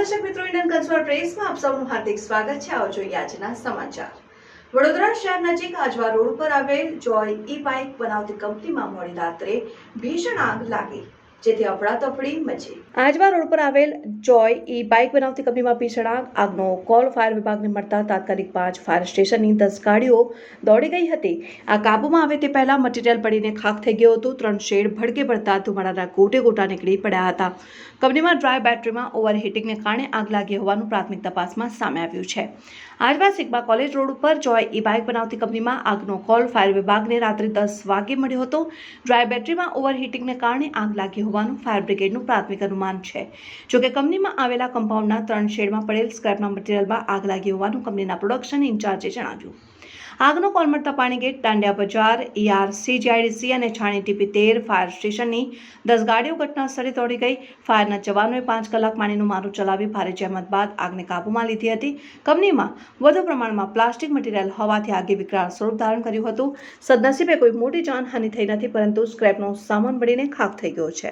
દર્શક મિત્રો, Indian consumer પ્રેસમાં આપ સૌનું હાર્દિક સ્વાગત છે. આવો જોઈએ આજના સમાચાર. વડોદરા શહેર નજીક આજવા રોડ પર આવેલ જોય ઈ બાઇક બનાવતી કંપનીમાં મોડી રાત્રે ભીષણ આગ લાગી. જેથી અફડાતફડી મચી. આજવા રોડ પર આવેલ જોય ઈ બાઇક બનાવતી કંપનીમાં ભીષણ આગ. આગનો કોલ ફાયર વિભાગને મળતા તાત્કાલિક પાંચ ફાયર સ્ટેશનની દસ ગાડીઓ દોડી ગઈ હતી. આ કાબૂમાં આવે તે પહેલા મટીરિયલ પડીને ખાખ થઈ ગયું હતું. ત્રણ શેડ ભડકે પડતા ધુમાડાના ગોટે ગોટા નીકળી પડ્યા હતા. કંપનીમાં ડ્રાય બેટરીમાં ઓવરહીટિંગને કારણે આગ લાગી હોવાનું પ્રાથમિક તપાસમાં સામે આવ્યું છે. આજવા સિગ્મા કોલેજ રોડ ઉપર જોય ઈ બાઇક બનાવતી કંપનીમાં આગનો કોલ ફાયર વિભાગને રાત્રે દસ વાગે મળ્યો હતો. ડ્રાય બેટરીમાં ઓવરહીટિંગને કારણે આગ લાગી હોવાનું ફાયર બ્રિગેડનું પ્રાથમિક અનુમાન છે. જોકે કંપનીમાં આવેલા કમ્પાઉન્ડના ત્રણ શેડમાં પડેલ સ્ક્રેપના મટીરિયલમાં આગ લાગી હોવાનું કંપનીના પ્રોડક્શન ઇન્ચાર્જે જણાવ્યું. આગનો કોલ મળતા પાણી ગેટ દાંડિયા બજાર ઈઆરસી જીઆઈડીસી અને છાણી ટીપી તેર ફાયર સ્ટેશનની દસ ગાડીઓ ઘટના સ્થળે દોડી ગઈ. ફાયરના જવાનોએ પાંચ કલાક પાણીનું મારું ચલાવી ભારે જહેમત બાદ આગને કાબૂમાં લીધી હતી. કંપનીમાં વધુ પ્રમાણમાં પ્લાસ્ટિક મટીરિયલ હોવાથી આગે વિકરાળ સ્વરૂપ ધારણ કર્યું હતું. સદનસીબે કોઈ મોટી જાનહાનિ થઈ નથી, પરંતુ સ્ક્રેપનો સામાન બળીને ખાખ થઈ ગયો છે.